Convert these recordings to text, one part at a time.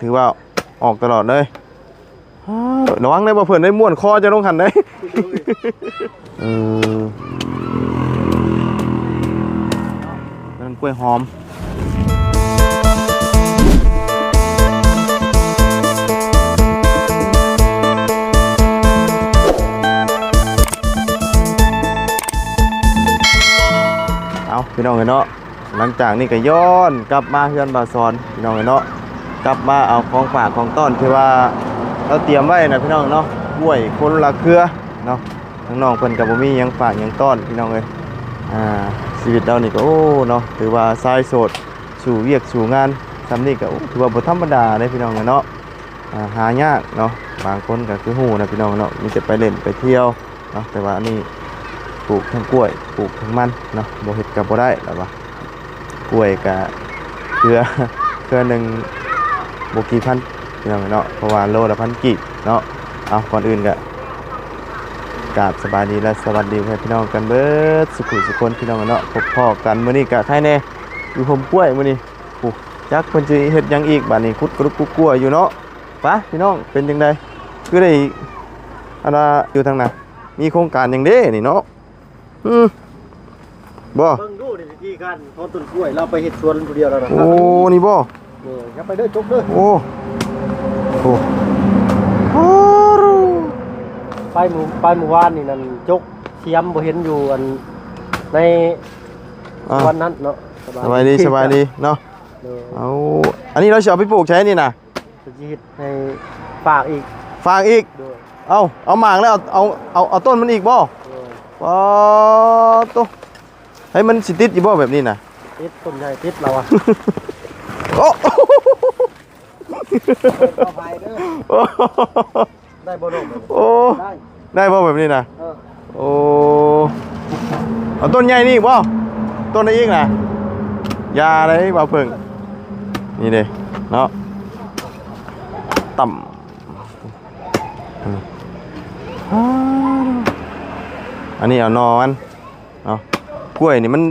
ถือว่าออกตลอดเลยระวังได้บ่เพิ่นได้ม่วนคอจะลงหันได้เออนั่นกล้วยหอมเอาพี่น้องเอ้ยเนาะหลังจากนี้ก็ย้อนกลับมาเฮือนบาซอนพี่น้องเอ้ยเนาะ กลับมาเอาของฝากของต้อนที่ว่าเราเตรียมไว้นะพี่น้องเนาะกล้วยคนละเครือเนาะน้องๆเพิ่นก็บ่มียังฝากยังต้อนพี่น้องเอ้ยอ่าชีวิตเรานี่ก็โอ้เนาะถือว่าสายโสดสู่เวียกสู่งานซำนี้ก็โอ้ถือว่าบ่ธรรมดาเด้พี่น้องเนาะอ่าหายากเนาะบางคนก็คือฮู้นะพี่น้องเนาะมีแต่ไปเล่นไปเที่ยวเนาะแต่ว่าอันนี้ปลูกทั้งกล้วยปลูกทั้งมันเนาะบ่เฮ็ดก็บ่ได้แล้วว่ากล้วยกะเครือเครือหนึง บ่กี่พันพี่น้องเนาะเพราะว่าโลละพันกีบเนาะเอาก่อนอื่นก็กราบสบายดีและสวัสดีให้พี่น้องกันเบิดสุขุสุคนพี่น้องเนาะพบพ่อกันมื้อนี้ก็ใครแน่อยู่ผมกล้วยมื้อนี้โอ้จักเพิ่นสิเฮ็ดหยังอีกบัดนี้คุดกรุกกุกกลัวอยู่เนาะไปะพี่น้องเป็นจังไดคือได้อันว่าอยู่ทางไหนมีโครงการหยังเด้นี่เนาะอืมบ่เบิ่งดูในที่การพอต้นกล้วยเราไปเฮ็ดสวนผู้เดียวแล้วนะโอ้นี่บ่ นี่ครับไปเด้อจบเด้อโอ้โอ้โอ้รูไปหมู่ไปหมู่บ้านนี่นั่นจกเทียมบ่เห็นอยู่อันในอะวันนั้นเนาะสบายดีสบายดีเนาะเด้อเอาอันนี้เราจะเอาไปปลูกใช้นี่นะจะสิเฮ็ดให้ฝากอีกฝากอีกเด้อเอาเอาหมากแล้วเอาเอาเอาเอาต้นมันอีกบ่เด้อปอโตให้มันสิติดอยู่บ่แบบนี้นะติดต้นใหญ่ติดเราอะ โอ้เอาไปเด้อโอ้ได้บ่ดอกโอ้ได้ได้บ่แบบนี้นะเออโอ้เอาต้นใหญ่นี่อีกบ่ต้นไหนอีกนะยาอะไรบ่าวเพิ่งนี่เด้เนาะต่ำอืมอ้าวอันนี้เอานอมันเนาะกล้วยนี่มัน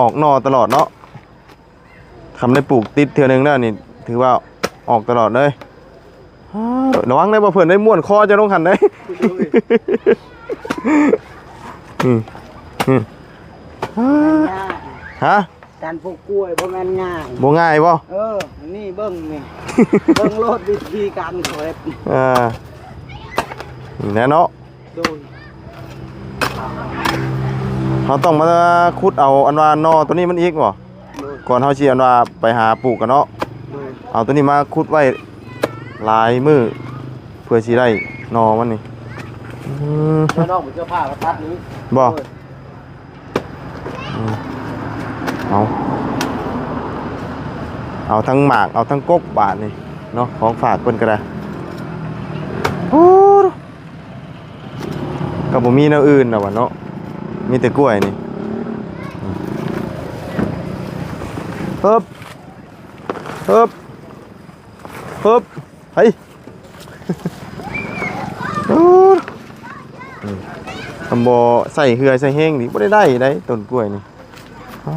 ออกนอตลอดเนาะ ทำได้ปลูกติดเทือหนึงแล้วนี่ถือว่าออกตลอดเลยอ้าวระวังได้บ่เพิ่นได้ม่วนคอจะลงหันได้อืมอืมอ้าวฮะการปลูกกล้วยบ่แม่นง่ายบ่ง่ายบ่เออนี่เบิ่งนี่เบิ่งโลดวิธีการเฮ็ดอ่านี่แน่เนาะโดยเขาต้องมาขุดเอาอันว่านอตัวนี้มันอีกบ่โดย ก่อนเฮาสิอันว่าไปหาปลูกกันเนาะโดยเอาตัวนี้มาขุดไว้หลายมือเพื่อสิได้นอมันนี่อืมข้างนอกเหมือนเสื้อผ้ามาตัดนี้บ่เออเอาเอาทั้งหมากเอาทั้งกกบาทนี่เนาะของฝากเพิ่นก็ได้โอ้ก็บ่มีแนวอื่นน่ะวะเนาะมีแต่กล้วยนี่ ฮิบเฮิบเฮิบเฮ้ยโอ้อืมคำบ่ใส่เหือใส่แห้งนี่บ่ได้ได้ได้ต้นกล้วยนี่อ่า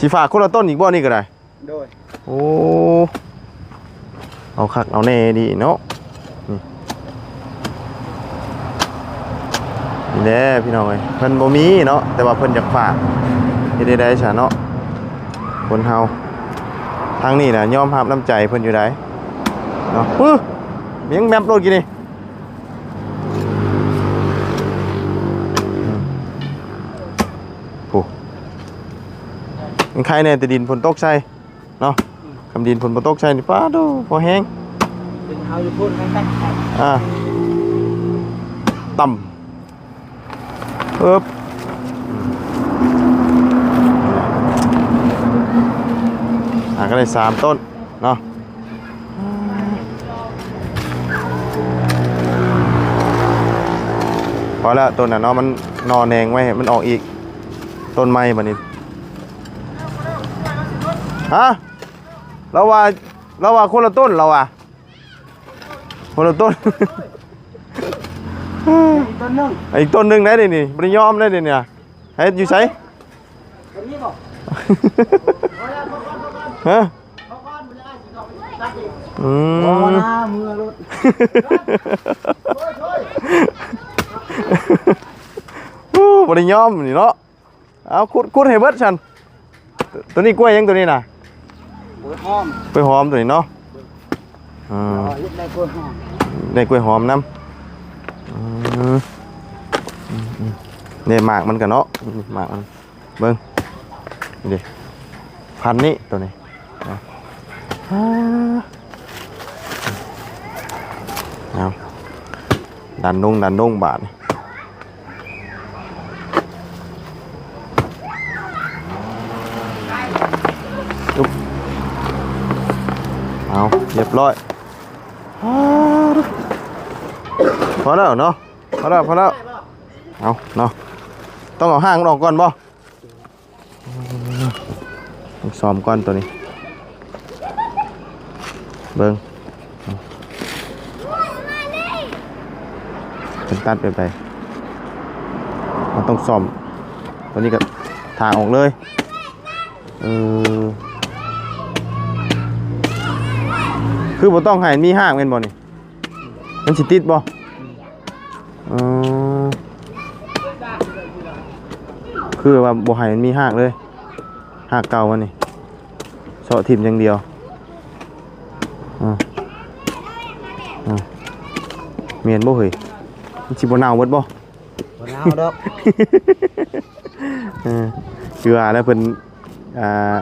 สิฝากคนละต้นอีกบ่นี่ก็ได้โดยโอ้เอาคักเอาแน่ดีเนาะนี่นี่แหละพี่น้องเอ้ยเพิ่นบ่มีเนาะแต่ว่าเพิ่นอยากฝาก เฮ็ดได้ได้ซะเนาะคนเฮาทางนี้น่ะยอมรับน้ำใจเพิ่นอยู่ได้เนาะอื้อมียังแมปโลดกี่นี่โอ้มันใครเนี่ยแต่ดินฝนตกใส่เนาะคำดินฝนบ่ตกใส่นี่ป้าดูพอแห้งดึงเอาอยู่พุ่นไปไปอ่าต่ำเอิบอ่า ก็ได้สามต้นเนาะพอแล้วต้นน่ะเนาะมันนอนแนงไว้ให้มันออกอีก ต้นไม้บัดนี้ฮะเราว่าเราว่าคนละต้นเราอะคนละต้นอีกต้นหนึงอีกต้นหนึ่งได้ดินี่บริยอมได้ดิเนี่ยให้อยู่ใช้ ฮะอนบ่ได้อืบ่มหน้ามือรถอู้บ่ได้ยอมนี่เนาะเอาขุดขุดให้เบิดฉันตัวนี้กล้วยยังตัวนี้น่ะบ่หอมกล้วยหอมตัวนี้เนาะอ่าได้กล้วยหอมได้กล้วยหอมน้ำเนี่ยหมากมันกันเนาะหมากมันเบิ้งนี่ดิพันนี้ตัวนี้ เอาดันดงดันดงบาทนี่อุ๊บเอาเรียบร้อยพอแล้วเนาะพอแล้วพอแล้วเอาเนาะต้องเอาห้างมันออกก่อนบ่ต้องซ้อมก่อนตัวนี้ เบิ้งเป็นตัดไปไปมันต้องซ้อม ตัวนี้ก็ทางออกเลยเออคือบ่ต้องให้มีห้างเป็นบ่นี่มันสิติดบ่อ๋อคือว่าบ่ให้มันมีหากเลยหากเก่ามันนี่เสาะทิมอย่างเดียวอ่าอ่า เมียนบ่เฮ้ยมันสิบ่เน่าเบิดบ่บ่หนาวดอกเออคือว่าแล้วเพิ่นอ่า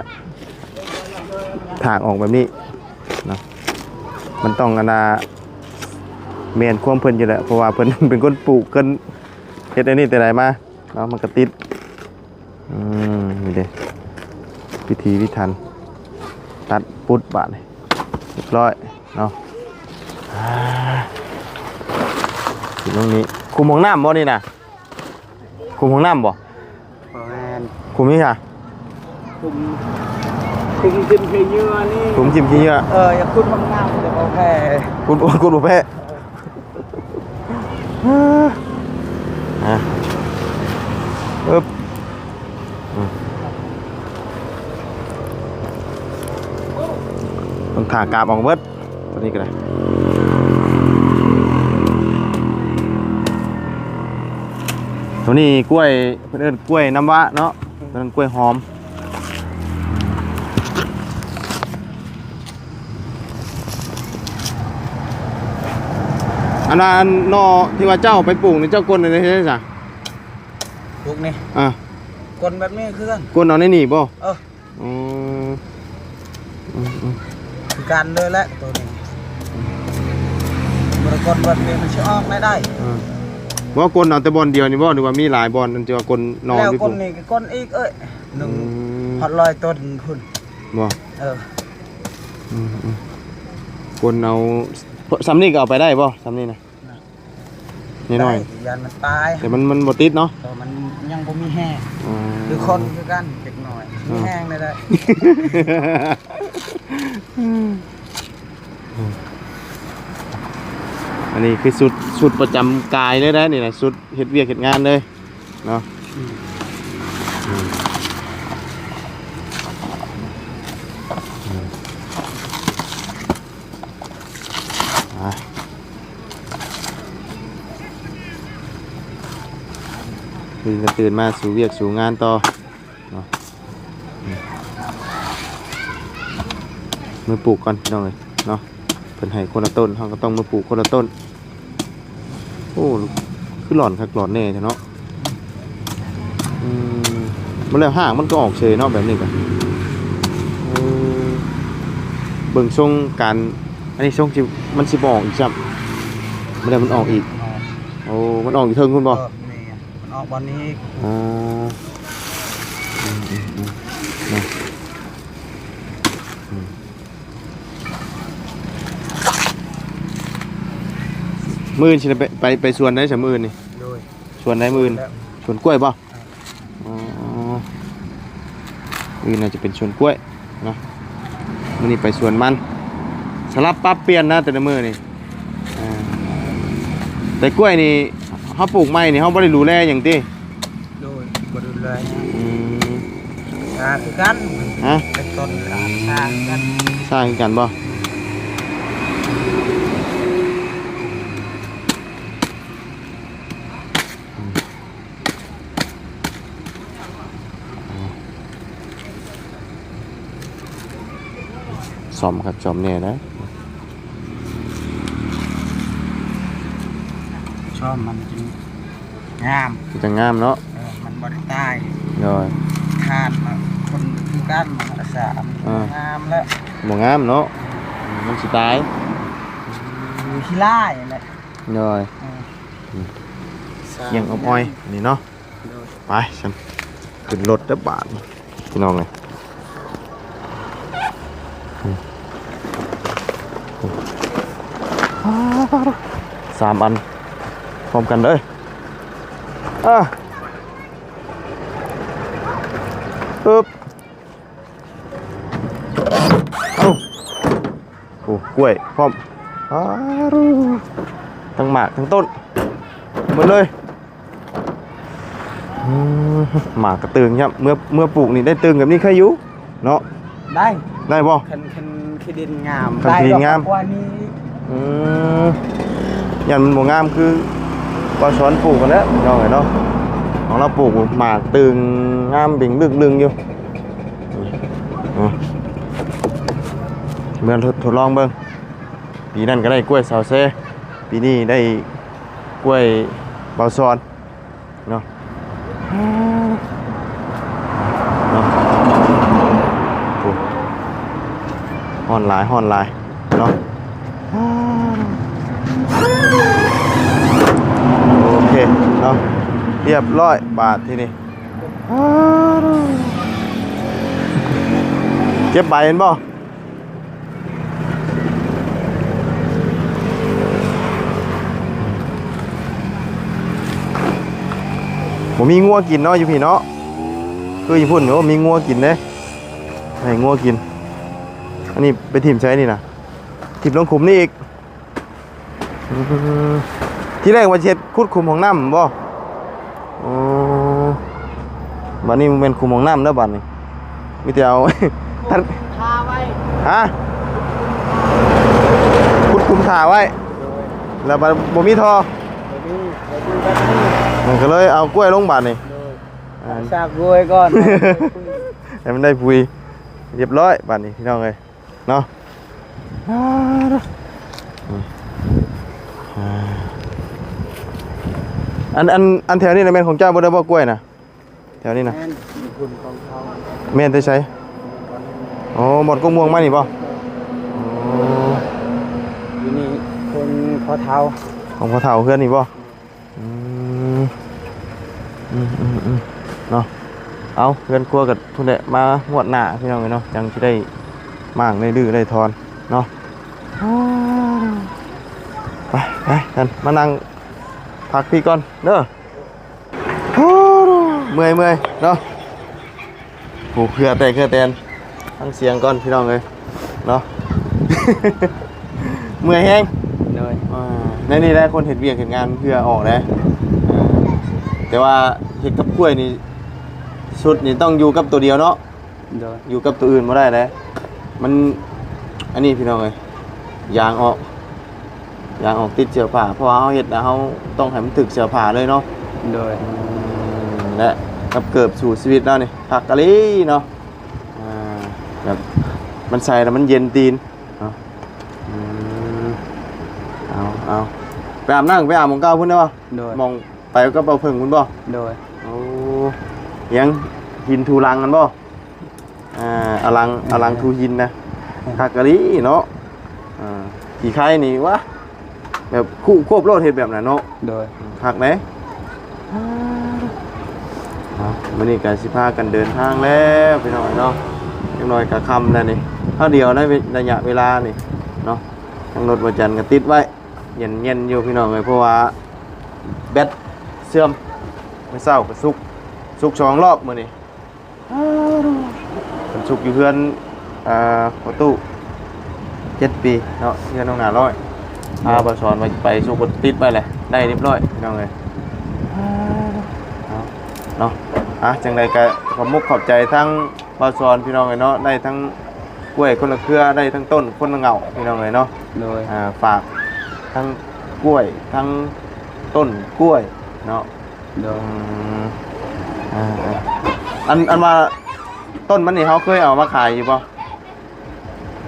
ถากออกแบบนี้เนาะมันต้องอันน่ะแม่นความเพิ่นอยู่แหละเพราะว่าเพิ่นเป็นคนปลูกเพิ่นเฮ็ดอันนี้แต่ใดมาเนาะมันก็ติดอืมนี่เด้พิธีพิธัน ตัดปุดบาดนี่เรียบร้อยเนาะอ่า อยู่ตรงนี้คุมห้องน้ำบ่นี่น่ะคุมห้องน้ำบ่บ่แม่นคุมนี่ค่ะคุมคุมกินขี้เหยื่อนี่คุมจิ้มขี้เหงื่อเอออย่าคุณมันงามเดี๋ยวเอาแพ้คุณคุณบุพเพอะอึ๊บอืมต้องถากาบออกเบิดตัวนี้ก็ได้ ตัวนี้กล้วยเพื่นเอิ้นกล้วยน้ำว้าเนาะตัวนั้นกล้วยหอมอันนั้นนอที่ว่าเจ้าไปปลูกในเจ้ากลนในใช่จ้ะพวกนี้อะคนแบบนี้คือกันกลนเอาในนี่บ่เอออืมอืมอืมคือกันเลยแหละตัวนี้บริกรแบบนี้มันสิออกได้ได้อ่า บ่กลนเอาแต่บอลเดียวนี่บ่หรือว่ามีหลายบอลนั่นจะว่ากลนนอนแล้วที่คปลูนกนี้ก็คนอีกเอ้ยหนึ่งอืมฮอดลอยต้นพุ่นบ่เอออืมอืมกลนเอาซ้ำนี่ก็เอาไปได้บ่ซ้ำนี่นะน้อยได้ยันมันตายๆแต่มันมันบ่ติดเนาะแต่มันยังบ่มีแห้งอ่าคือคนคือกันเด็กหน่อยมีแห้งได้ได้ อันนี้คือสุดสุดประจำกายเลยนะนี่นะสุดเฮ็ดเวียกเฮ็ดงานเลยเนาะอืมอืมอะคือก็ตื่นมาสู่เวียกสู่งานต่อเนาะอืมมือปลูกก่อนน้องเลยเนาะ พิ่นให้คนละต้นเขาก็ต้องมาปลูกคนละต้น โอ้คือหลอนคักหลอนแน่แท้เนาะอืมมันแล้วห่างมันก็ออกเฉยเนาะแบบนี้กันเออเบิ่งทรงการอันนี้ทรงสิมันสิบออกอีกจับมันแล้วมันออกอีก โอ้ มันออกอยู่เทิงคุณบ่เออนี่มันออกวันนี้อ๋ออื มื่นสิไปไปไปสวนได้สามมื่นนี่โดยสวนได้มื่นแล้วสวนกล้วยป่ะอ๋อมื่นน่าจะเป็นสวนกล้วยนะมื่อนี้ไปสวนมันสลับปรับเปลี่ยนนะแต่ละมือนี่อ่าแต่กล้วยนี่เขาปลูกไม้นี่เขาไม่ได้รู้แลอย่างที่โดยบริเลยอืมกาคือกันฮะเป็นต้นกาชาคือกันสร้างกันบ่ อมครับซ่อมแน่นะชอบมันจริงงามมันจะงามเนาะเออมันบริใต้โดยทานมาคนคือกันมารักษาอ่างามแล้วบ่งามเนาะอืมมันสิตายมีขี้ไล่แหละโดยอืมเกียงอบอ้อยนี่เนาะโดยไปฉันขึ้นรถเด้อบาทพี่น้องเลยอืม สามอันพร้อมกันเลยอะปึ๊บเอ้าโอ้กล้วยพร้อมอ้าวทั้งหมากทั้งต้นหมดเลยอืมหมากกระตึงครับเมื่อเมื่อปลูกนี่ได้ตึงแบบนี้เคยอยู่เนาะได้ได้บ่คันคันขี้ดินงามคันขี้ดินงามได้ดอกกว่านี้ อืมยันมันบ่งามคือก็ช้อนปลูกกันแล้วน้องไงเนาะของเราปลูกหมากตึงงามบิ่งลึกลึงอยู่อืมเมื่อทดทดลองเบิ่งปีนั้นก็ได้กล้วยซาวเซ่ปีนี้ได้กล้วยเบาซอนเนาะเนาะโอ้ฮอนหลายฮอนหลายเนาะ โอ เนาะเรียบร้อยบาทที่นี่เก็บใบเห็นบ่ผมมีงัวกินเนาะอยู่พี่เนาะคืออยู่พุ่นเนาะมีงัวกินเด้ให้งัวกิน อันนี้ไปทีมใช้นี่นะทีมลงขุมนี่อีก ที่แรกว่าเช็ดคุดคุมของน้ำบ่อ๋อบัดนี้มันเป็นคุมของน้ำเด้อบัดนี้มีแต่เอาท่านทาไว้ฮะคุดคุมถ่าไว้ แล้วบัดบ่มีท่อเดี๋ยวนี้เดี๋ยวดูแบบนี้มันก็เลยเอากล้วยลงบัดนี่โดยอ่าชากรวยก่อนให้มันได้พุยเรียบร้อยบัดนี้พี่น้องเอ้ยเนาะอ่า อ่าอันอันอันแถวนี้นะแม่นของเจ้าบ่ได้บ่กล้วยนะแถวนี้นะแม่นมีคุณของเขาแม่นได้ใช้อ๋อหมดก็ม่วงมานี่บ่อ๋ออยู่นี่คนพอเท้าของพ่อเฒ่าเพื่อนนี่บ่อืมอืมอืมอืมเนาะเอาเพื่อนครัวกับทุนแหละมางวดหน้าพี่น้องเอ้ยเนาะจังสิได้มางได้ดื้อได้ทอนเนาะไปไปกันมานั่ง พักพี่ก่อนเด้อเมื่อยเมื่อยเนาะผูกเครือแต่เครือแตนทั้งเสียงก่อนพี่น้องเลยเนาะเมื่อยแห้งโดยอ่าในนี่ได้คนเห็นเวียกเห็นงานเพื่อออกได้อ่าแต่ว่าเห็ดกับกล้วยนี่ชุดนี่ต้องอยู่กับตัวเดียวเนาะโดยอยู่กับตัวอื่นไม่ได้เลยมันอันนี้พี่น้องเลยยางออก ยางออกติดเสื้อผ้าเพราะว่าเขาเห็ดนะเขาต้องให้มันถึกเสื้อผ้าเลยเนาะโดยอืมและกับเกิบสู่ชีวิตแล้วนี่ผักกะลีเนาะอ่าแบบมันใส่แล้วมันเย็นตีนเนาะอืมเอาเอาไปอาบน้ำไปอาบหมองเก้าพุ่นได้ป่ะโดยมองไปก็เบาเพิ่งพุ่นบ่โดยโอ้ยังหินทูรังกันบ่อ่าอลังอลังทูหินนะผักกะลีเนาะอ่าขี่ไข่นี่วะ แบบคู่ควบโลดเห็ดแบบนั้นเนาะโดยหักไหมวันนี้การสิพากันเดินทางแล้วไปหน่อยเนาะยังน้อยกะคำแล้วนี่เท่าเดียวนะระยะเวลานี่เนาะทางรถประจันก็ติดไว้เย็นเย็นๆอยู่พี่น้องเลยเพราะว่าแบตเสื่อมไม่เศร้าก็สุกสุกสองรอบมื้อนี้มันสุกอยู่เพื่อนอ่าประตูเจ็ดปีเนาะเพื่อนน้องหนาร้อย พาบสอนไปไปสุกติดไปเลยได้เรียบร้อยพี่น้องเลยเอาเนาะอะจังใดก็ขอบมุกขอบใจทั้งบสอนพี่น้องเลยเนาะได้ทั้งกล้วยคนละเครือได้ทั้งต้นคนละเหงาพี่น้องเลยเนาะโดยอ่าฝากทั้งกล้วยทั้งต้นกล้วยเนาะโดอืยมอ่าอ่าอันอันมาต้นมันนี่เขาเคยเอามาขายอยู่ป่ะ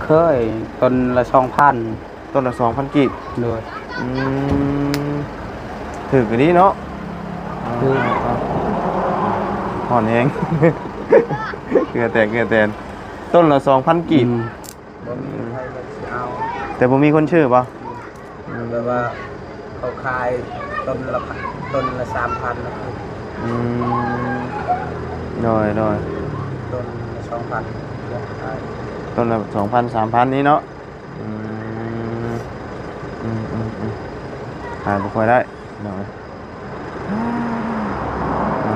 เคยต้นละสองพัน ต้นละสองพันกีบโดยอืมถือกันดีเนาะคือห่อนแหงเหงื่อแตกเหงื่อแตนต้นละสองพันกีบบ่มีใครก็สิเอาแต่ผมมีคนชื่อป่ะแบบว่าเขาขายต้นละพันต้นละสามพันนะคืออืมน้อยน้อยต้นละสองพันขายต้นละสองพันสามพันนี้เนาะอืม อืมอืมอืมขายบ่ค่อยได้หน้อยอะ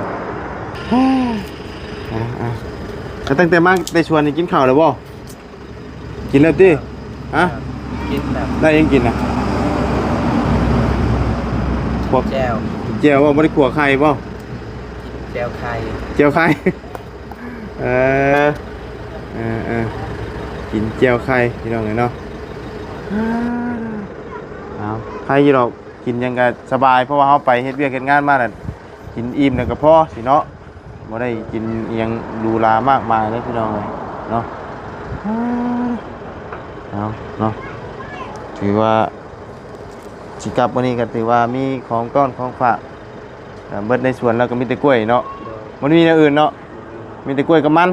อะแล้วตั้งแต่มาได้ชวนกินข้าวแล้วบ่กินแล้วติฮะกินแบบได้ยังกินนะพวกแจวเจียวว่าไม่ได้ขัวไข่ป่แจวไข่เจียวไข่เออเออเออกินเจียวไข่พี่น้องเนาะ ใครยี่ดอกกินยังก็สบายเพราะว่าเขาไปเฮ็ดเวียกเฮ็ดงานมาแล้วกินอิ่มแล้วก็พอสิเนาะไม่ได้กินอิหยังดูลามากมายเลยพี่น้องเลยเนาะเอาเนาะถือว่าสิกลับวันนี้ก็ถือว่ามีของก้อนของฝากเบิดในสวนแล้วก็มีแต่กล้วยเนาะมันมีอย่างอื่นเนาะมีแต่กล้วยกับมัน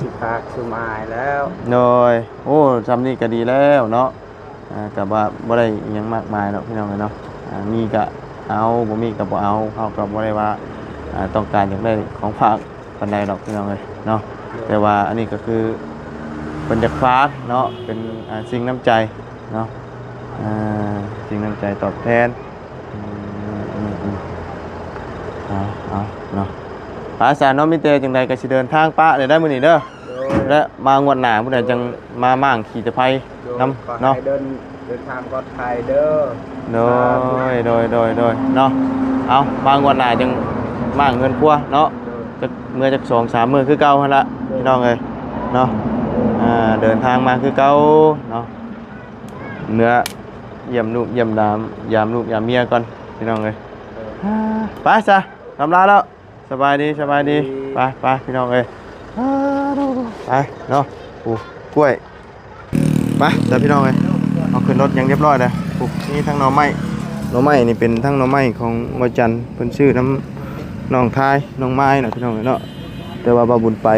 สิพากสุมายแล้วโดยโอ้ทำนี่ก็ดีแล้วเนาะอ่ากับว่าบ่ได้อิหยังมากมายเนาะพี่น้องเอ้ยเนาะอ่ามีก็เอาบ่มีก็บ่เอาเขาก็บ่ได้ว่าอ่าต้องการอยากได้ของฝากปานใดดอกพี่น้องเอ้ยเนาะแต่ว่าอันนี้ก็คือเป็นจากฟ้ากเนาะเป็นอ่าสิ่งน้ำใจเนาะอ่าสิ่งน้ำใจตอบแทนอืมอืมอืมเอาเอาเนาะ ภาษาเนาะมิเตจังใดก็สิเดินทางป้าเลยได้มื้อนี้เด้อโดยและมางวดหน้าผู้ใดจังมาม่างขี่ตะไคร้โดยนํขอเนาะให้เดินเดินทางปลอดภัยเด้อโดยโดยโดยโดยเนาะเอามางวดหน้าจังม่างเงินครัวเนาะโดยจักเมื่อจัก2 3มื้อคือเก่าหั่นละพี่น้องเอ้ยเนาะอ่าเดินทางมาคือเก่าเนาะเนื้อเยี่ยมลูกเยี่ยมดามยามลูกยามเมียก่อนพี่น้องเอ้ยไปจ้ะทำลาแล้ว สบายดีสบายดีไปไปพี่น้องเอ้ยไปเนาะปูกล้วยไปจ้ะพี่น้องเอ้ยเอาขึ้นรถอยังเรียบร้อยเลยปูนี่ทั้งหน่อไม้หน่อไม้นี่เป็นทั้งหน่อไม้ของวจันทร์เพิ่นชื่อน้ำน้องทายน้องไม้น่ะพี่น้องเอ้ยเนาะแต่ว่าบาบุญไป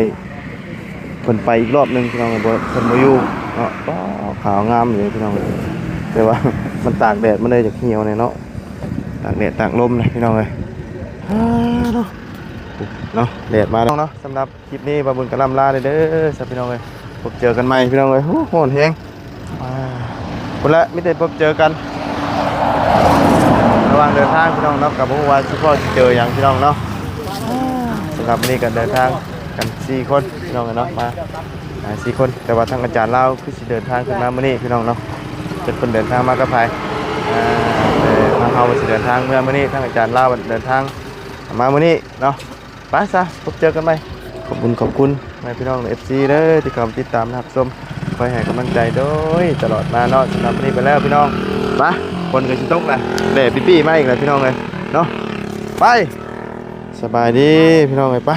เพิ่นไปอีกรอบหนึงพี่น้องเอ้ยบ่เพิ่นบ่อยู่เนาะก็ขาวงามเลยพี่น้องเอ้ยแต่ว่ามันตากแดดมันเลยจะเหี่ยวเนี่ยเนาะตากแดดตากลมนะพี่น้องเลยฮ่า เนาะเนาะแดดมาแล้วเนาะสำหรับคลิปนี้บาบุญกระลำลาเลยเด้อสับพี่น้องเลยพบเจอกันใหม่พี่น้องเลยโอ้โหโหดแฮงอ่าคนละไม่ได้พบเจอกัน ระหว่างเดินทางพี่น้องเนาะกับผู้ว่าชิพ่อสิเจออย่างพี่น้องเนาะสำหรับนนี้ก็เดินทางกันสี่คนพี่น้องเนาะมาสี่คนแต่ว่าทางอาจารย์เล่าคือสิเดินทางขึ้นมาเมื่อนี้พี่น้องเนาะเป็นคนเดินทางมากับไผอ่าแต่ทางเราสิเดินทางเมื่อเมื้อนี้ทางอาจารย์เล่าเดินทางมาเมื้อนี้เนาะ ไปซะพบเจอกันใหม่ขอบคุณขอบคุณแม่พี่น้องเอฟซีเด้อที่เข้ามาติดตามนะครับชมคอยให้กำลังใจโดยตลอดมาเนาะสำหรับมื้อนี้ไปแล้วพี่น้องมาคนก็สิตกแหละแดดปี้ๆมาอีกแล้วพี่น้องเลยเนาะไปสบายดีพี่น้องเลยไป